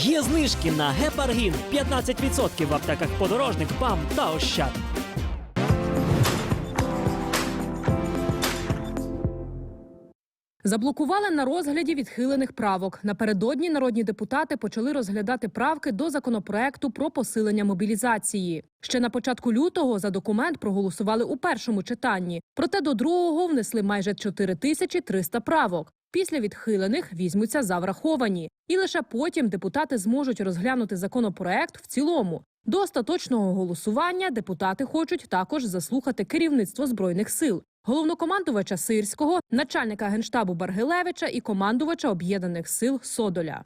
Є знижки на гепаргін 15% в аптеках подорожник, ПАМ та Ощад. Заблокували на розгляді відхилених правок. Напередодні народні депутати почали розглядати правки до законопроекту про посилення мобілізації. Ще на початку лютого за документ проголосували у першому читанні. Проте до другого внесли майже 4300 правок. Після відхилених візьмуться за враховані, і лише потім депутати зможуть розглянути законопроект в цілому. До остаточного голосування депутати хочуть також заслухати керівництво збройних сил, головнокомандувача Сирського, начальника генштабу Баргилевича і командувача об'єднаних сил Содоля.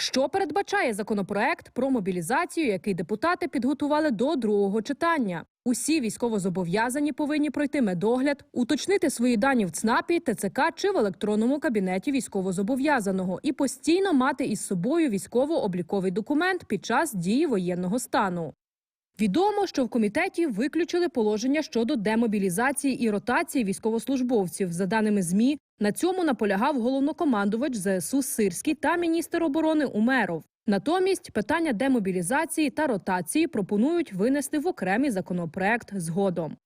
Що передбачає законопроект про мобілізацію, який депутати підготували до другого читання? Усі військовозобов'язані повинні пройти медогляд, уточнити свої дані в ЦНАПі, ТЦК чи в електронному кабінеті військовозобов'язаного і постійно мати із собою військово-обліковий документ під час дії воєнного стану. Відомо, що в комітеті виключили положення щодо демобілізації і ротації військовослужбовців. За даними змі, на цьому наполягав головнокомандувач ЗСУ Сирський та міністр оборони Умеров. Натомість питання демобілізації та ротації пропонують винести в окремий законопроект згодом.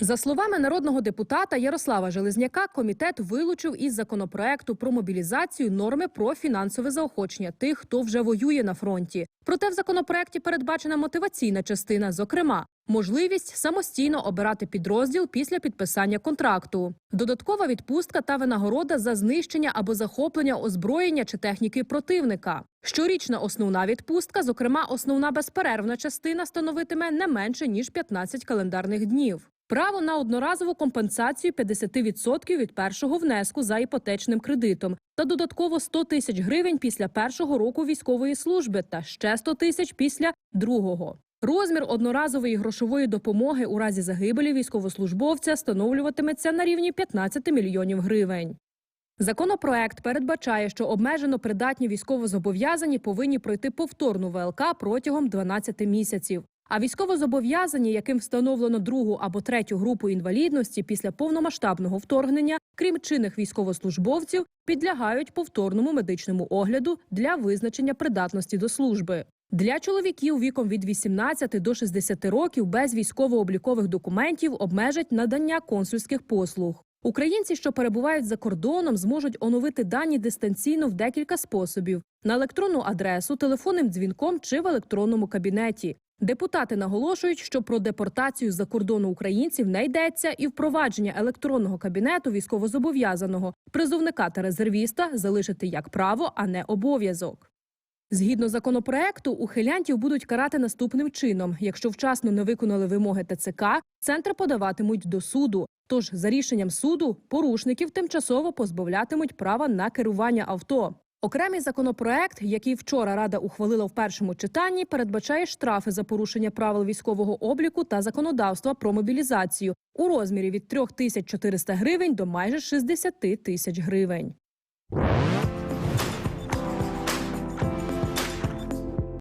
За словами народного депутата Ярослава Железняка, комітет вилучив із законопроекту про мобілізацію норми про фінансове заохочення тих, хто вже воює на фронті. Проте в законопроекті передбачена мотиваційна частина, зокрема, можливість самостійно обирати підрозділ після підписання контракту, додаткова відпустка та винагорода за знищення або захоплення озброєння чи техніки противника. Щорічна основна відпустка, зокрема, основна безперервна частина, становитиме не менше ніж 15 календарних днів. Право на одноразову компенсацію 50% від першого внеску за іпотечним кредитом та додатково 100 тисяч гривень після першого року військової служби та ще 100 тисяч після другого. Розмір одноразової грошової допомоги у разі загибелі військовослужбовця встановлюватиметься на рівні 15 мільйонів гривень. Законопроект передбачає, що обмежено придатні військовозобов'язані повинні пройти повторну ВЛК протягом 12 місяців. А військовозобов'язані, яким встановлено другу або третю групу інвалідності після повномасштабного вторгнення, крім чинних військовослужбовців, підлягають повторному медичному огляду для визначення придатності до служби. Для чоловіків віком від 18 до 60 років без військово-облікових документів обмежать надання консульських послуг. Українці, що перебувають за кордоном, зможуть оновити дані дистанційно в декілька способів: на електронну адресу, телефонним дзвінком чи в електронному кабінеті. Депутати наголошують, що про депортацію за кордону українців не йдеться, і впровадження електронного кабінету військовозобов'язаного призовника та резервіста залишити як право, а не обов'язок. Згідно законопроекту, ухилянтів будуть карати наступним чином: якщо вчасно не виконали вимоги ТЦК, центр подаватимуть до суду. Тож, за рішенням суду, порушників тимчасово позбавлятимуть права на керування авто. Окремий законопроект, який вчора Рада ухвалила в першому читанні, передбачає штрафи за порушення правил військового обліку та законодавства про мобілізацію у розмірі від 3400 гривень до майже 60 тисяч гривень.